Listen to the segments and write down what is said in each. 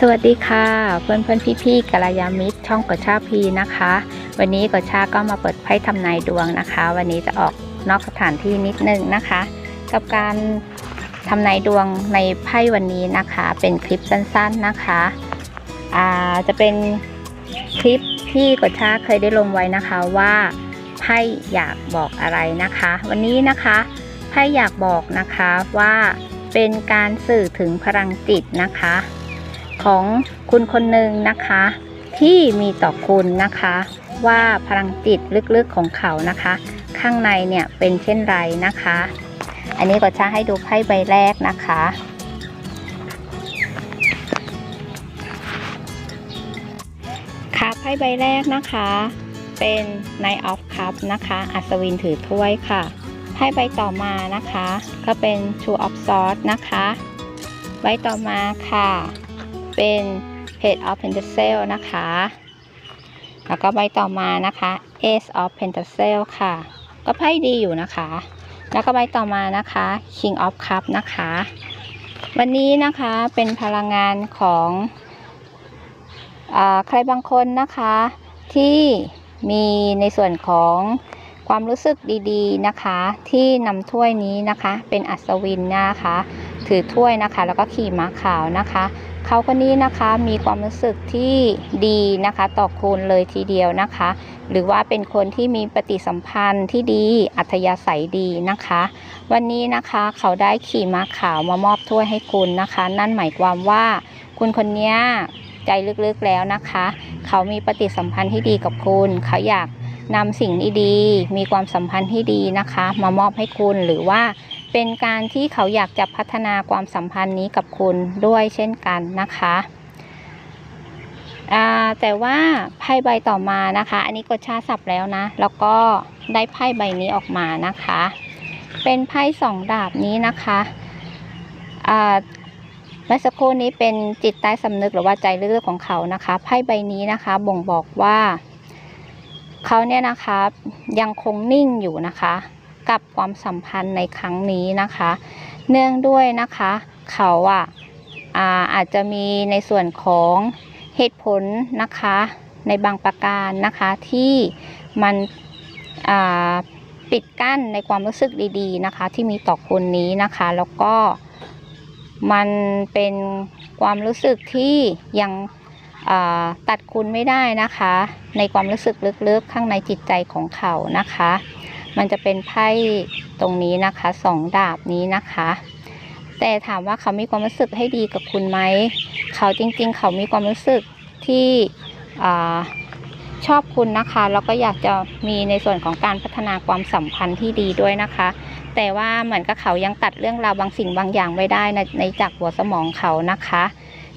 สวัสดีค่ะ เพื่อนเพื่อนพี่พี่ๆกัลยาณมิตรช่องกชาพีนะคะ วันนี้กชาก็มาเปิดไพ่ทำนายดวงนะคะ วันนี้จะออกนอกสถานที่นิดนึงนะคะ กับการทำนายดวงในไพ่วันนี้นะคะ เป็นคลิปสั้นๆนะคะอ่าจะเป็นคลิปที่กชาเคยได้ลงไว้นะคะว่าไพ่อยากบอกอะไรนะคะ วันนี้นะคะไพ่อยากบอกนะคะว่าเป็นการสื่อถึงพลังจิตนะคะ ของคุณคนหนึ่งนะคะ ที่มีต่อคุณนะคะ ว่าพลังจิตลึกๆของเขานะคะ ข้างในเนี่ยเป็นเช่นไรนะคะ อันนี้ก็จะให้ดูไพ่ใบแรกนะคะค่ะไพ่ใบแรกนะคะ เป็น Knight of Cups นะคะ อัศวินถือถ้วยค่ะไพ่ใบต่อมานะคะ ก็เป็น Two of Swords นะคะ ใบต่อมาค่ะ เป็น Page of Pentacles นะคะ แล้วก็ใบต่อมานะคะ Ace of Pentacles ค่ะ ก็ไพ่ดีอยู่นะคะ แล้วก็ใบต่อมานะคะ King of Cup นะคะ วันนี้นะคะเป็นพลังงานของอใครบางคนนะคะ ที่มีในส่วนของความรู้สึกดีๆนะคะ ที่นำถ้วยนี้นะคะ เป็นอัศวินนะคะ ถือถ้วยนะคะ แล้วก็ขี่ม้าขาวนะคะ เขาคนนี้นะคะมีความรู้สึกที่ดีนะคะต่อคุณเลยทีเดียวนะคะ หรือว่าเป็นคนที่มีปฏิสัมพันธ์ที่ดีอัธยาศัยดีนะคะ วันนี้นะคะเขาได้ขี่ม้าขาวมามอบถ้วยให้คุณนะคะ นั่นหมายความว่าคุณคนนี้ใจลึกๆแล้วนะคะ เขามีปฏิสัมพันธ์ที่ดีกับคุณ เขาอยากนำสิ่งดีๆมีความสัมพันธ์ที่ดีนะคะ มามอบให้คุณหรือว่า เป็นการที่เขาอยากจะพัฒนาความสัมพันธ์นี้กับคุณด้วยเช่นกันนะคะแต่ว่าไพ่ใบต่อมานะคะ อันนี้กดชาสับแล้วนะ แล้วก็ได้ไพ่ใบนี้ออกมานะคะ เป็นไพ่สองดาบนี้นะคะอ่าเมื่อสักครู่นี้เป็นจิตใต้สำนึกหรือว่าใจลึกๆของเขานะคะ ไพ่ใบนี้นะคะ บ่งบอกว่า เขาเนี่ยนะคะยังคงนิ่งอยู่นะคะ กับความสัมพันธ์ในครั้งนี้นะคะ เนื่องด้วยนะคะเขาอะอาอาจจะมีในส่วนของเหตุผลนะคะในบางประการนะคะที่มันปิดกั้นในความรู้สึกดีๆนะคะ ที่มีต่อคนนี้นะคะ แล้วก็มันเป็นความรู้สึกที่ยังตัดคุณไม่ได้นะคะ ในความรู้สึกลึกๆข้างในจิตใจของเขานะคะ มันจะเป็นไพ่ตรงนี้นะคะสองดาบนี้นะคะ แต่ถามว่าเขามีความรู้สึกให้ดีกับคุณไหมเขาจริงๆ เขามีความรู้สึกที่อชอบคุณนะคะแล้วก็อยากจะมีในส่วนของการพัฒนาความสัมพันธ์ที่ดีด้วยนะคะ แต่ว่าเหมือนกับเขายังตัดเรื่องราวบางสิ่งบางอย่างไว้ได้ในในจากหัวสมองเขานะคะ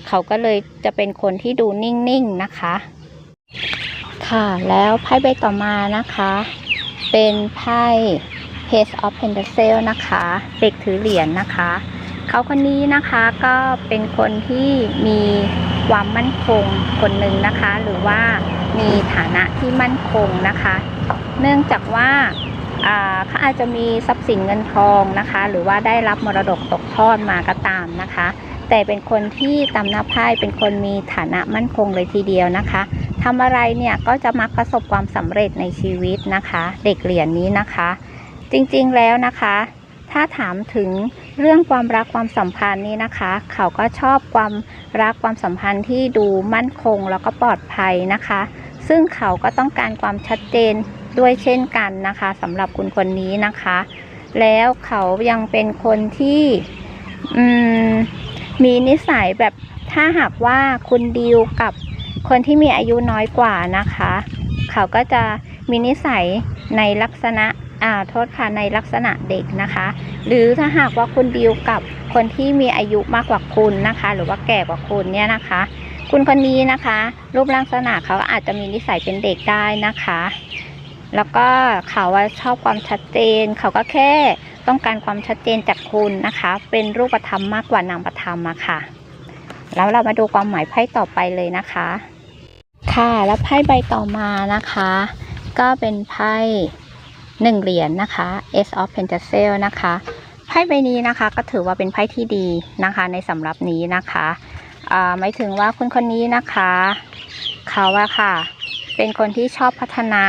เขาก็เลยจะเป็นคนที่ดูนิ่งๆนะคะ ค่ะแล้วไพ่ใบต่อมานะคะ เป็นไพ่ Page of Pentacles นะคะ เด็กถือเหรียญนะคะ เขาคนนี้นะคะก็เป็นคนที่มีความมั่นคงคนหนึ่งนะคะ หรือว่ามีฐานะที่มั่นคงนะคะ เนื่องจากว่าอ่าเขาอาจจะมีทรัพย์สินเงินทองนะคะ หรือว่าได้รับมรดกตกทอดมาก็ตามนะคะ แต่เป็นคนที่ตำนับไพ่เป็นคนมีฐานะมั่นคงเลยทีเดียวนะคะทำอะไรเนี่ยก็จะมักประสบความสำเร็จในชีวิตนะคะ เด็กเหรียญนี้นะคะ จริงๆแล้วนะคะ ถ้าถามถึงเรื่องความรักความสัมพันธ์นี่นะคะ เขาก็ชอบความรักความสัมพันธ์ที่ดูมั่นคงแล้วก็ปลอดภัยนะคะ ซึ่งเขาก็ต้องการความชัดเจนด้วยเช่นกันนะคะสำหรับคุณคนนี้นะคะ แล้วเขายังเป็นคนที่อืม มีนิสัยแบบถ้าหากว่าคุณดีลกับคนที่มีอายุน้อยกว่านะคะ เขาก็จะมีนิสัยในลักษณะอ่าโทษค่ะในลักษณะเด็กนะคะ หรือถ้าหากว่าคุณดีลกับคนที่มีอายุมากกว่าคุณนะคะ หรือว่าแก่กว่าคุณเนี่ยนะคะ คุณคนนี้นะคะ รูปลักษณะเขาอาจจะมีนิสัยเป็นเด็กได้นะคะ แล้วก็เขาว่าชอบความชัดเจน เขาก็แค่ ต้องการความชัดเจนจากคุณนะคะ เป็นรูปธรรมมากกว่านามธรรมอะค่ะ แล้วเรามาดูความหมายไพ่ต่อไปเลยนะคะ ค่ะแล้วไพ่ใบต่อมานะคะ ก็เป็นไพ่หนึ่งเหรียญนะคะ S of Pentacles นะคะไพ่ใบนี้นะคะ ก็ถือว่าเป็นไพ่ที่ดีนะคะในสำหรับนี้นะคะหมายถึงว่าคุณคนนี้นะคะเขาอะค่ะ เป็นคนที่ชอบพัฒนา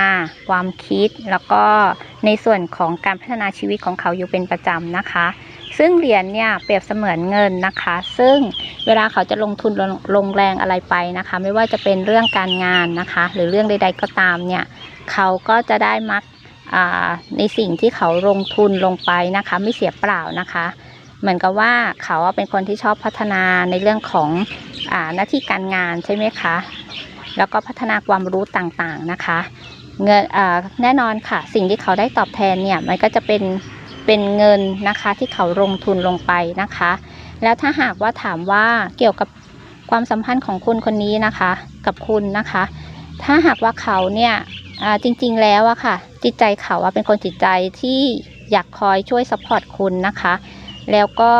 ความคิดแล้วก็ ในส่วนของการพัฒนาชีวิตของเขาอยู่เป็นประจำนะคะ ซึ่งเหรียญเนี่ยเปรียบเสมือนเงินนะคะ ซึ่งเวลาเขาจะลงทุนลงลงแรงอะไรไปนะคะ ไม่ว่าจะเป็นเรื่องการงานนะคะ หรือเรื่องใด ๆก็ตามเนี่ยเขาก็จะได้มักในสิ่งที่เขาลงทุนลงไปนะคะ ไม่เสียเปล่านะคะ เหมือนกับว่าเขาเป็นคนที่ชอบพัฒนาในเรื่องของอหน้าที่การงานใช่ไหมคะแล้วก็พัฒนาความรู้ต่างๆนะคะ เงินแน่นอนค่ะ สิ่งที่เขาได้ตอบแทนเนี่ยมันก็จะเป็นเป็นเงินนะคะที่เขาลงทุนลงไปนะคะ แล้วถ้าหากว่าถามว่าเกี่ยวกับความสัมพันธ์ของคุณคนนี้นะคะ กับคุณนะคะ ถ้าหากว่าเขาเนี่ยจริงๆแล้วอะค่ะ จิตใจเขาอะเป็นคนจิตใจที่อยากคอยช่วยสปอร์ตคุณนะคะ แล้วก็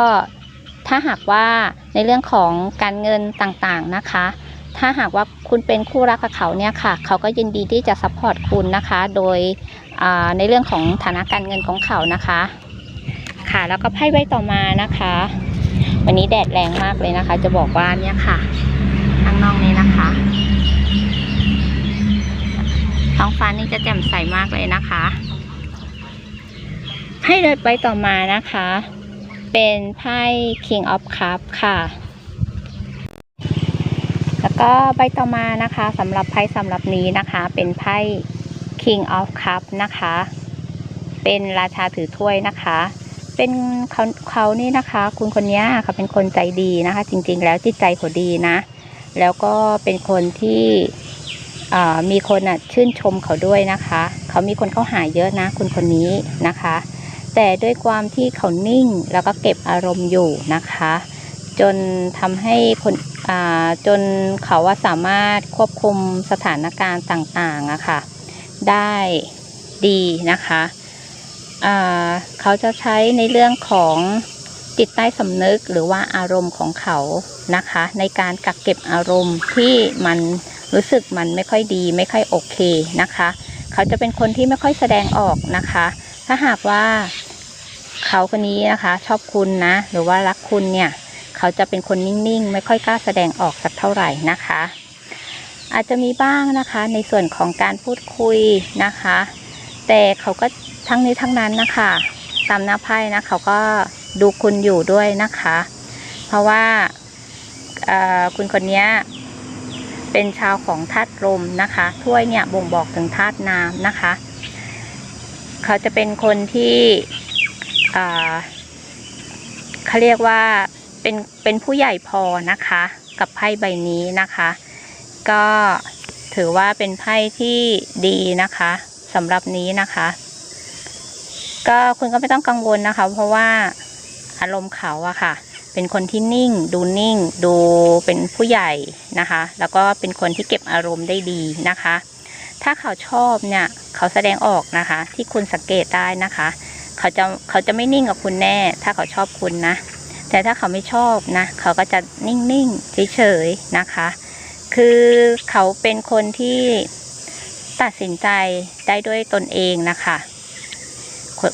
ถ้าหากว่าในเรื่องของการเงินต่างๆนะคะ ถ้าหากว่าคุณเป็นคู่รักกับเขาเนี่ยค่ะ เขาก็ยินดีที่จะซัพพอร์ตคุณนะคะ โดยในเรื่องของฐานะการเงินของเขานะคะ ค่ะแล้วก็ไพ่ใบต่อมานะคะ วันนี้แดดแรงมากเลยนะคะ จะบอกว่าเนี่ยค่ะข้างนอกนี้นะคะท้องฟ้านี่จะแจ่มใสมากเลยนะคะให้เดินไปต่อมานะคะ เป็นไพ่ King of Cup ค่ะ แล้วก็ใบต่อมานะคะสำหรับไพ่สำหรับนี้นะคะ เป็นไพ่ King of Cup นะคะ เป็นราชาถือถ้วยนะคะ เป็นเขาเขานี่นะคะ คุณคนนี้เขาเป็นคนใจดีนะคะ จริงๆ แล้วจิตใจเขาดีนะ แล้วก็เป็นคนที่มีคนอะชื่นชมเขาด้วยนะคะ เขามีคนเข้าหาเยอะนะ คุณคนนี้นะคะ แต่ด้วยความที่เขานิ่งแล้วก็เก็บอารมณ์อยู่นะคะ จนทำให้คน จนเขาว่าสามารถควบคุมสถานการณ์ต่างๆอะค่ะ ได้ดีนะคะเขาจะใช้ในเรื่องของจิตใต้สำนึกหรือว่าอารมณ์ของเขานะคะ ในการกักเก็บอารมณ์ที่มันรู้สึกมันไม่ค่อยดี ไม่ค่อยโอเคนะคะ เขาจะเป็นคนที่ไม่ค่อยแสดงออกนะคะ ถ้าหากว่าเขาคนนี้นะคะ ชอบคุณนะ หรือว่ารักคุณเนี่ย เขาจะเป็นคนนิ่งๆ ไม่ค่อยกล้าแสดงออกสักเท่าไหร่นะคะ อาจจะมีบ้างนะคะในส่วนของการพูดคุยนะคะ แต่เขาก็ทั้งนี้ทั้งนั้นนะคะตามหน้าไพ่นะเขาก็ดูคุณอยู่ด้วยนะคะ เพราะว่าคุณคนนี้เป็นชาวของธาตุลมนะคะ ถ้วยเนี่ยบ่งบอกถึงธาตุน้ำนะคะ เขาจะเป็นคนที่เขาเรียกว่า เป็นเป็นผู้ใหญ่พอนะคะ กับไพ่ใบนี้นะคะ ก็ถือว่าเป็นไพ่ที่ดีนะคะสำหรับนี้นะคะ ก็คุณก็ไม่ต้องกังวลนะคะ เพราะว่าอารมณ์เขาอะค่ะ เป็นคนที่นิ่ง ดูนิ่ง ดูเป็นผู้ใหญ่นะคะ แล้วก็เป็นคนที่เก็บอารมณ์ได้ดีนะคะ ถ้าเขาชอบเนี่ย เขาแสดงออกนะคะ ที่คุณสังเกตได้นะคะ เขาจะเขาจะไม่นิ่งกับคุณแน่ ถ้าเขาชอบคุณนะ แต่ถ้าเขาไม่ชอบนะเขาก็จะนิ่งๆเฉยๆนะคะ คือเขาเป็นคนที่ตัดสินใจได้ด้วยตนเองนะคะ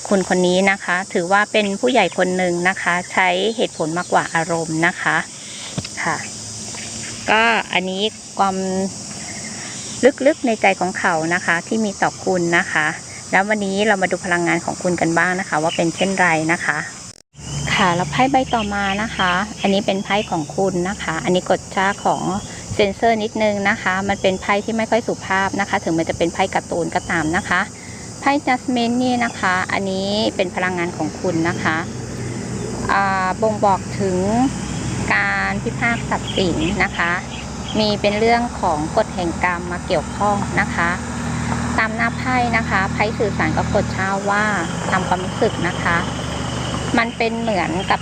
คุณคนนี้นะคะ ถือว่าเป็นผู้ใหญ่คนหนึ่งนะคะ ใช้เหตุผลมากกว่าอารมณ์นะคะค่ะ ก็อันนี้ความลึกๆในใจของเขานะคะ ที่มีต่อคุณนะคะ แล้ววันนี้เรามาดูพลังงานของคุณกันบ้างนะคะ ว่าเป็นเช่นไรนะคะ ค่ะแล้วไพ่ใบต่อมานะคะ อันนี้เป็นไพ่ของคุณนะคะ อันนี้กดชาของเซนเซอร์นิดนึงนะคะ มันเป็นไพ่ที่ไม่ค่อยสุภาพนะคะ ถึงมันจะเป็นไพ่การ์ตูนก็ตามนะคะไพ่จัสเมนนี่นะคะ อันนี้เป็นพลังงานของคุณนะคะบ่งบอกถึงการพิพากษาตัดสินนะคะ มีเป็นเรื่องของกฎแห่งกรรมมาเกี่ยวข้องนะคะ ตามหน้าไพ่นะคะไพ่สื่อสารกับกดชาว่าทำความรู้สึกนะคะ มันเป็นเหมือนกับ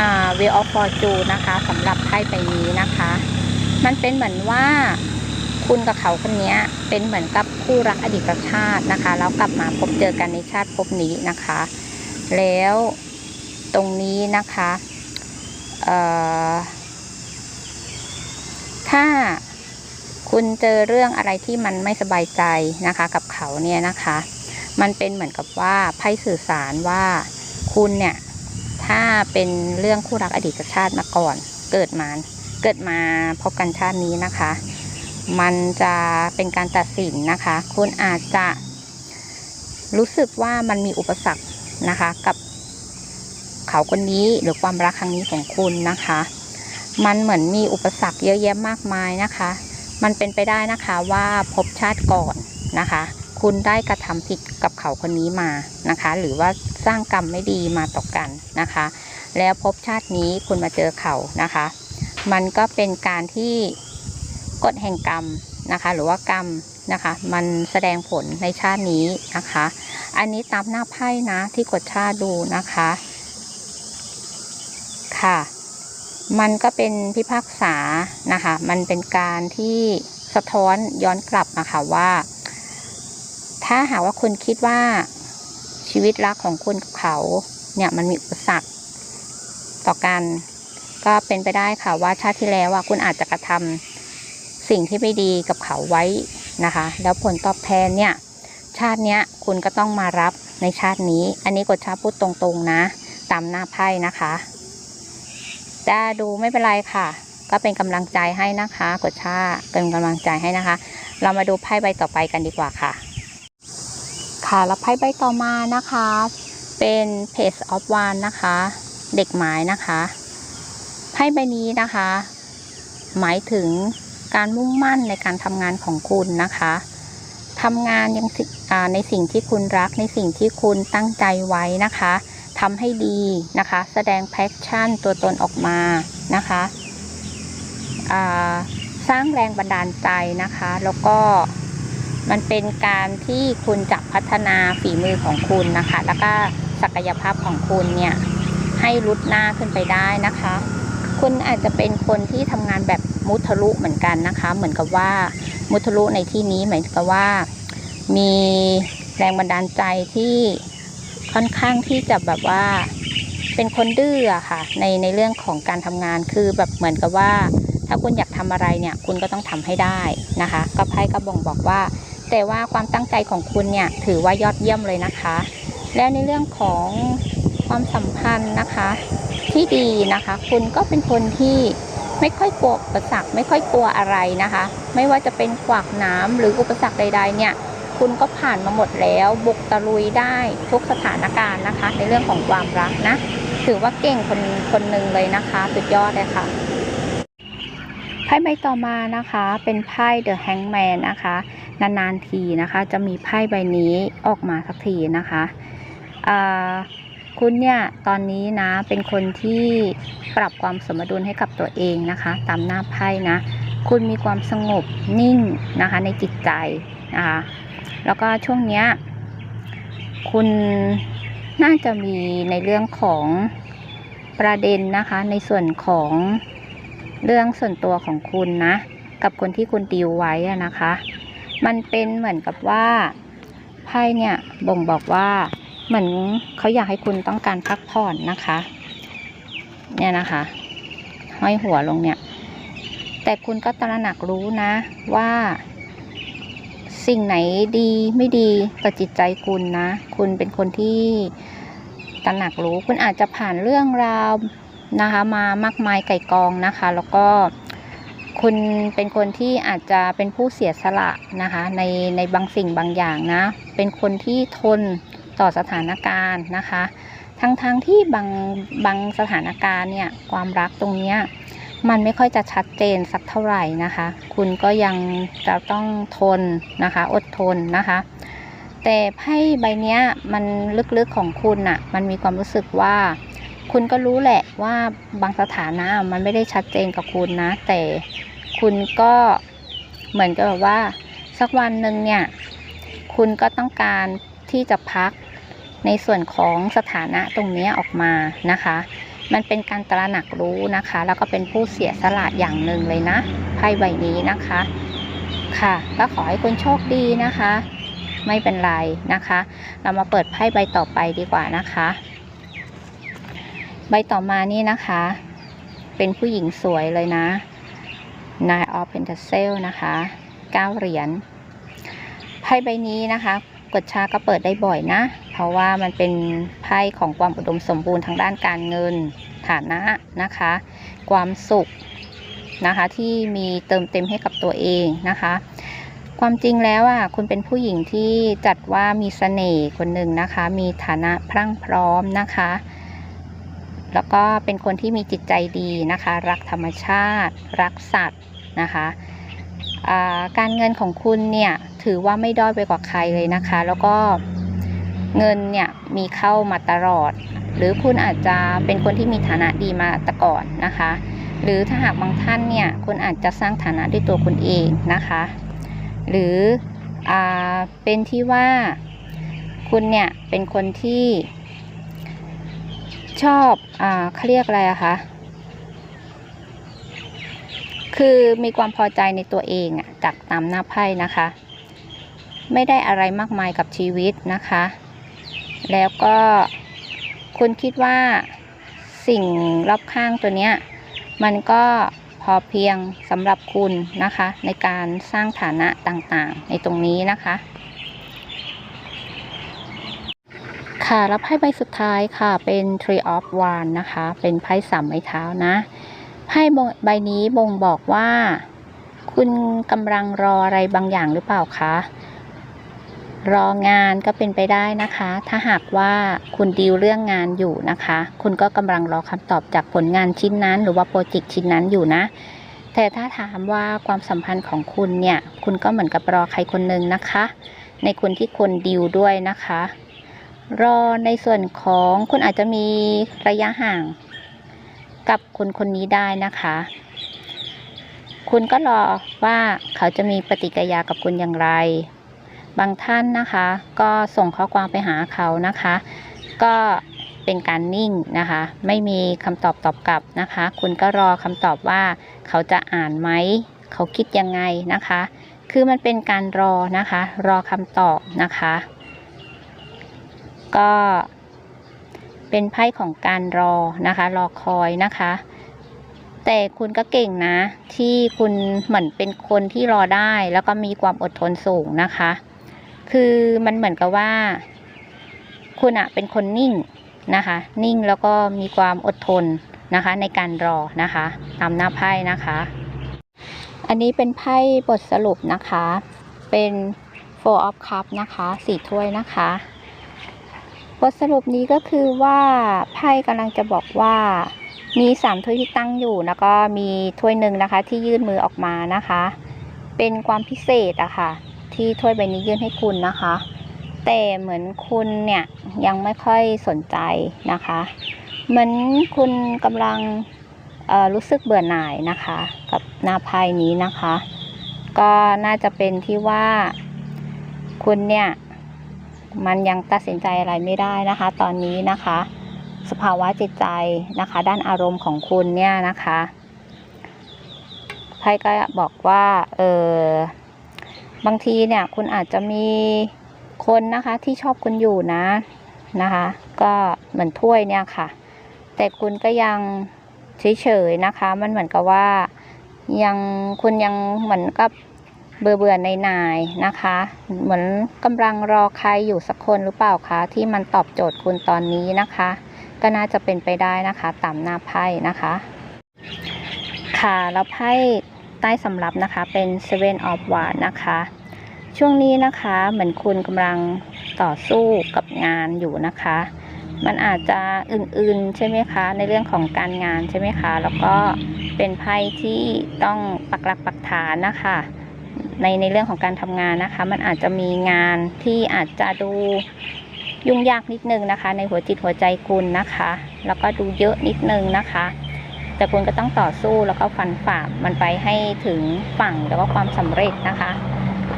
อ่า Wheel of Fortune นะคะสำหรับไพ่ใบนี้นะคะ มันเป็นเหมือนว่าคุณกับเขาคนนี้เป็นเหมือนกับคู่รักอดีตชาตินะคะ แล้วกลับมาพบเจอกันในชาติภพนี้นะคะ แล้วตรงนี้นะคะถ้าคุณเจอเรื่องอะไรที่มันไม่สบายใจนะคะ กับเขาเนี่ยนะคะ มันเป็นเหมือนกับว่าไพ่สื่อสารว่า คุณเนี่ย ถ้าเป็นเรื่องคู่รักอดีตชาติมาก่อน เกิดมา เกิดมาพบกันชาตินี้นะคะ มันจะเป็นการตัดสินนะคะ คุณอาจจะรู้สึกว่ามันมีอุปสรรคนะคะ กับเขาคนนี้หรือความรักครั้งนี้ของคุณนะคะ มันเหมือนมีอุปสรรคเยอะแยะมากมายนะคะ มันเป็นไปได้นะคะว่าภพชาติก่อนนะคะ คุณได้กระทำผิดกับเขาคนนี้มานะคะ หรือว่าสร้างกรรมไม่ดีมาต่อกันนะคะ แล้วภพชาตินี้คุณมาเจอเขานะคะ มันก็เป็นการที่กฎแห่งกรรมนะคะ หรือว่ากรรมนะคะ มันแสดงผลในชาตินี้นะคะ อันนี้ตามหน้าไพ่นะที่กดชาติดูนะคะ ค่ะ มันก็เป็นพิพากษานะคะ มันเป็นการที่สะท้อนย้อนกลับมาค่ะว่า ถ้าหากว่าคุณคิดว่าชีวิตรักของคุณกับเขาเนี่ยมันมีอุปสรรคต่อกัน ก็เป็นไปได้ค่ะว่าชาติที่แล้วอะคุณอาจจะกระทำสิ่งที่ไม่ดีกับเขาไว้นะคะ แล้วผลตอบแทนเนี่ย ชาติเนี้ยคุณก็ต้องมารับในชาตินี้ อันนี้กดชาพูดตรงๆนะ ตามหน้าไพ่นะคะจะดูไม่เป็นไรค่ะ ก็เป็นกำลังใจให้นะคะ กดชาเป็นกำลังใจให้นะคะ เรามาดูไพ่ใบต่อไปกันดีกว่าค่ะ ค่ะแล้วไพ่ใบต่อมานะคะ เป็น Page of Wands นะคะ เด็กหมายนะคะไพ่ใบนี้นะคะ หมายถึงการมุ่งมั่นในการทำงานของคุณนะคะทำงานยังในสิ่งที่คุณรักในสิ่งที่คุณตั้งใจไว้นะคะทำให้ดีนะคะ แสดงแพชชั่นตัวตนออกมานะคะสร้างแรงบันดาลใจนะคะ แล้วก็ มันเป็นการที่คุณจะพัฒนาฝีมือของคุณนะคะ แล้วก็ศักยภาพของคุณเนี่ยให้รุดหน้าขึ้นไปได้นะคะ คุณอาจจะเป็นคนที่ทำงานแบบมุทะลุเหมือนกันนะคะ เหมือนกับว่ามุทะลุในที่นี้หมายถึงว่า มีแรงบันดาลใจที่ค่อนข้างที่จะแบบว่าเป็นคนดื้อค่ะ ในในเรื่องของการทำงานคือแบบเหมือนกับว่า ถ้าคุณอยากทำอะไรเนี่ย คุณก็ต้องทำให้ได้นะคะ ก็ไพ่ก็บ่งบอกว่า แต่ว่าความตั้งใจของคุณเนี่ยถือว่ายอดเยี่ยมเลยนะคะ แล้วในเรื่องของความสัมพันธ์นะคะที่ดีนะคะ คุณก็เป็นคนที่ไม่ค่อยกลัวอุปสรรคไม่ค่อยกลัวอะไรนะคะ ไม่ว่าจะเป็นขวากหน้ำหรืออุปสรรคใด ๆ เนี่ย คุณก็ผ่านมาหมดแล้วบุกตะลุยได้ทุกสถานการณ์นะคะ ในเรื่องของความรักนะ ถือว่าเก่งคนคนหนึ่งเลยนะคะ สุดยอดเลยค่ะ ไพ่ใบต่อมานะคะ เป็นไพ่ The Hangman นะคะ นานๆทีนะคะ จะมีไพ่ใบนี้ออกมาสักทีนะคะคุณเนี่ยตอนนี้นะเป็นคนที่ปรับความสมดุลให้กับตัวเองนะคะ ตามหน้าไพ่นะ คุณมีความสงบนิ่งนะคะในจิตใจนะคะแล้วก็ช่วงเนี้ยคุณน่าจะมีในเรื่องของประเด็นนะคะในส่วนของ เรื่องส่วนตัวของคุณนะ กับคนที่คุณดีลไว้นะคะ มันเป็นเหมือนกับว่าไพ่เนี่ยบ่งบอกว่าเหมือนเขาอยากให้คุณต้องการพักผ่อนนะคะ เนี่ยนะคะห้อยหัวลงเนี่ย แต่คุณก็ตระหนักรู้นะว่า สิ่งไหนดีไม่ดีต่อจิตใจคุณนะ คุณเป็นคนที่ตระหนักรู้ คุณอาจจะผ่านเรื่องราว นะคะ มามากมายไก่กองนะคะ แล้วก็คุณเป็นคนที่อาจจะเป็นผู้เสียสละนะคะในในบางสิ่งบางอย่างนะ เป็นคนที่ทนต่อสถานการณ์นะคะ ทั้งๆทที่บางบางสถานการณ์เนี่ยความรักตรงเนี้ยมันไม่ค่อยจะชัดเจนสักเท่าไหร่นะคะ คุณก็ยังจะต้องทนนะคะ อดทนนะคะ แต่ไพ่ใบเนี้ยมันลึกๆของคุณอะ่ะมันมีความรู้สึกว่า คุณก็รู้แหละว่าบางสถานะมันไม่ได้ชัดเจนกับคุณนะ แต่คุณก็เหมือนกับแบบว่า สักวันหนึ่งเนี่ย คุณก็ต้องการที่จะพักในส่วนของสถานะตรงนี้ออกมานะคะ มันเป็นการตระหนักรู้นะคะ แล้วก็เป็นผู้เสียสละอย่างหนึ่งเลยนะไพ่ใบนี้นะคะ ค่ะ ก็ขอให้คุณโชคดีนะคะ ไม่เป็นไรนะคะ เรามาเปิดไพ่ใบต่อไปดีกว่านะคะ ใบต่อมานี่นะคะ เป็นผู้หญิงสวยเลยนะ Nine of Pentacles นะคะเก้าเหรียญไพ่ใบนี้นะคะ กดชาก็เปิดได้บ่อยนะ เพราะว่ามันเป็นไพ่ของความอุดมสมบูรณ์ทางด้านการเงินฐานะนะคะ ความสุขนะคะที่มีเติมเต็มให้กับตัวเองนะคะ ความจริงแล้วอะคุณเป็นผู้หญิงที่จัดว่ามีเสน่ห์คนหนึ่งนะคะ มีฐานะพรั่งพร้อมนะคะ แล้วก็เป็นคนที่มีจิตใจดีนะคะ รักธรรมชาติ รักสัตว์นะคะการเงินของคุณเนี่ยถือว่าไม่ด้อยไปกว่าใครเลยนะคะ แล้วก็เงินเนี่ยมีเข้ามาตลอด หรือคุณอาจจะเป็นคนที่มีฐานะดีมาแต่ก่อนนะคะ หรือถ้าหากบางท่านเนี่ยคุณอาจจะสร้างฐานะด้วยตัวคุณเองนะคะ หรืออเป็นที่ว่าคุณเนี่ยเป็นคนที่ ชอบอ่าเขาเรียกอะไรอะคะคือมีความพอใจในตัวเองอะจากตามหน้าไพ่นะคะ ไม่ได้อะไรมากมายกับชีวิตนะคะ แล้วก็คุณคิดว่าสิ่งรอบข้างตัวเนี้ยมันก็พอเพียงสำหรับคุณนะคะ ในการสร้างฐานะต่างๆ ในตรงนี้นะคะ ค่ะแล้วไพ่ใบสุดท้ายค่ะเป็น Tree of Wands นะคะ เป็นไพ่สามไม้เท้านะไพ่ใบนี้บ่งบอกว่า คุณกำลังรออะไรบางอย่างหรือเปล่าคะรองานก็เป็นไปได้นะคะ ถ้าหากว่าคุณดีลเรื่องงานอยู่นะคะ คุณก็กำลังรอคำตอบจากผลงานชิ้นนั้น หรือว่าโปรเจกต์ชิ้นนั้นอยู่นะแต่ถ้าถามว่าความสัมพันธ์ของคุณเนี่ย คุณก็เหมือนกับรอใครคนหนึ่งนะคะ ในคนที่คุณดีลด้วยนะคะ รอในส่วนของคุณอาจจะมีระยะห่างกับคนคนนี้ได้นะคะ คุณก็รอว่าเขาจะมีปฏิกิริยากับคุณอย่างไร บางท่านนะคะ ก็ส่งข้อความไปหาเขานะคะ ก็เป็นการนิ่งนะคะ ไม่มีคำตอบตอบกลับนะคะ คุณก็รอคำตอบว่าเขาจะอ่านไหม เขาคิดยังไงนะคะ คือมันเป็นการรอนะคะ รอคำตอบนะคะ ก็เป็นไพ่ของการรอนะคะ รอคอยนะคะ แต่คุณก็เก่งนะ ที่คุณเหมือนเป็นคนที่รอได้ แล้วก็มีความอดทนสูงนะคะ คือมันเหมือนกับว่า คุณอะเป็นคนนิ่งนะคะ นิ่งแล้วก็มีความอดทนนะคะ ในการรอนะคะตามหน้าไพ่นะคะ อันนี้เป็นไพ่บทสรุปนะคะ เป็น four of cup นะคะสี่ถ้วยนะคะ บทสรุปนี้ก็คือว่าไพ่กำลังจะบอกว่ามีสามถ้วยที่ตั้งอยู่แล้วก็มีถ้วยหนึ่งนะคะ ที่ยื่นมือออกมานะคะ เป็นความพิเศษอะค่ะ ที่ถ้วยใบนี้ยื่นให้คุณนะคะ แต่เหมือนคุณเนี่ยยังไม่ค่อยสนใจนะคะ เหมือนคุณกำลังรู้สึกเบื่อหน่ายนะคะ กับหน้าไพ่นี้นะคะ ก็น่าจะเป็นที่ว่าคุณเนี่ย มันยังตัดสินใจอะไรไม่ได้นะคะ ตอนนี้นะคะ สภาวะจิตใจนะคะ ด้านอารมณ์ของคุณเนี่ยนะคะไพ่ก็บอกว่าเออบางทีเนี่ยคุณอาจจะมีคนนะคะที่ชอบคุณอยู่นะนะคะ ก็เหมือนถ้วยเนี่ยค่ะ แต่คุณก็ยังเฉยๆนะคะ มันเหมือนกับว่ายังคุณยังเหมือนกับ เบื่อเบื่อในนายนะคะ เหมือนกำลังรอใครอยู่สักคนหรือเปล่าคะที่มันตอบโจทย์คุณตอนนี้นะคะ ก็น่าจะเป็นไปได้นะคะตามหน้าไพ่นะคะ ค่ะแล้วไพ่ใต้สำรับนะคะเป็น Seven of Wands นะคะ ช่วงนี้นะคะเหมือนคุณกำลังต่อสู้กับงานอยู่นะคะ มันอาจจะอื่นๆใช่ไหมคะในเรื่องของการงานใช่ไหมคะ แล้วก็เป็นไพ่ที่ต้องปักหลักปักฐานนะคะ ในในเรื่องของการทำงานนะคะ มันอาจจะมีงานที่อาจจะดูยุ่งยากนิดนึงนะคะ ในหัวจิตหัวใจคุณนะคะ แล้วก็ดูเยอะนิดนึงนะคะ แต่คุณก็ต้องต่อสู้แล้วก็ฟันฝ่ามันไปให้ถึงฝั่งแล้วก็ความสำเร็จนะคะ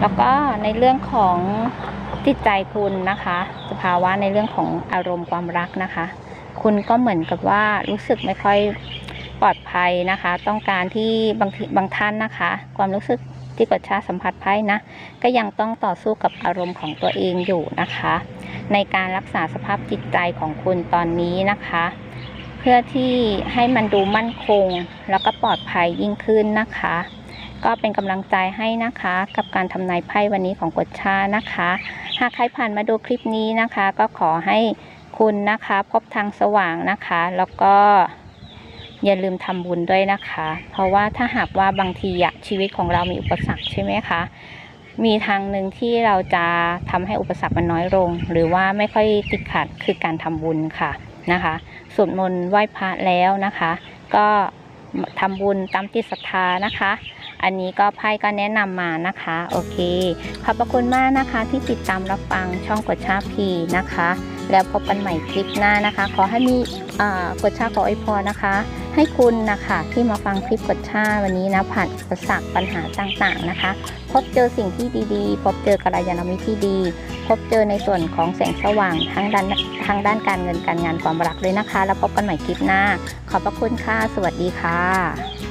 แล้วก็ในเรื่องของจิตใจคุณนะคะ สภาวะในเรื่องของอารมณ์ความรักนะคะ คุณก็เหมือนกับว่ารู้สึกไม่ค่อยปลอดภัยนะคะ ต้องการที่บางบางท่านนะคะ ความรู้สึก ที่กดชาสัมผัสไพ่นะ ก็ยังต้องต่อสู้กับอารมณ์ของตัวเองอยู่นะคะ ในการรักษาสภาพจิตใจของคุณตอนนี้นะคะ เพื่อที่ให้มันดูมั่นคง แล้วก็ปลอดภัยยิ่งขึ้นนะคะ ก็เป็นกำลังใจให้นะคะ กับการทำนายไพ่วันนี้ของกดชานะคะ หากใครผ่านมาดูคลิปนี้นะคะ ก็ขอให้คุณนะคะ พบทางสว่างนะคะ แล้วก็ อย่าลืมทำบุญด้วยนะคะ เพราะว่าถ้าหากว่าบางทีอะชีวิตของเรามีอุปสรรคใช่ไหมคะ มีทางหนึ่งที่เราจะทำให้อุปสรรคมันน้อยลง หรือว่าไม่ค่อยติดขัดคือการทำบุญค่ะนะคะสวดมนต์ไหว้พระแล้วนะคะ ก็ทำบุญตามจิตศรัทธานะคะ อันนี้ก็ไพ่ก็แนะนำมานะคะ โอเค ขอบพระคุณมากนะคะที่ติดตามรับฟังช่องกดชาพีนะคะ แล้วพบกันใหม่คลิปหน้านะคะ ขอให้มีกดชาขออวยพรนะคะ ให้คุณนะคะที่มาฟังคลิปกดชาวันนี้นะผ่านอุปสรรคปัญหาต่างๆนะคะ พบเจอสิ่งที่ดีๆ พบเจอกัลยาณมิตรที่ดี พบเจอในส่วนของแสงสว่างทั้งด้านทั้งด้านการเงินการงานความรักเลยนะคะ แล้วพบกันใหม่คลิปหน้า ขอบพระคุณค่ะ สวัสดีค่ะ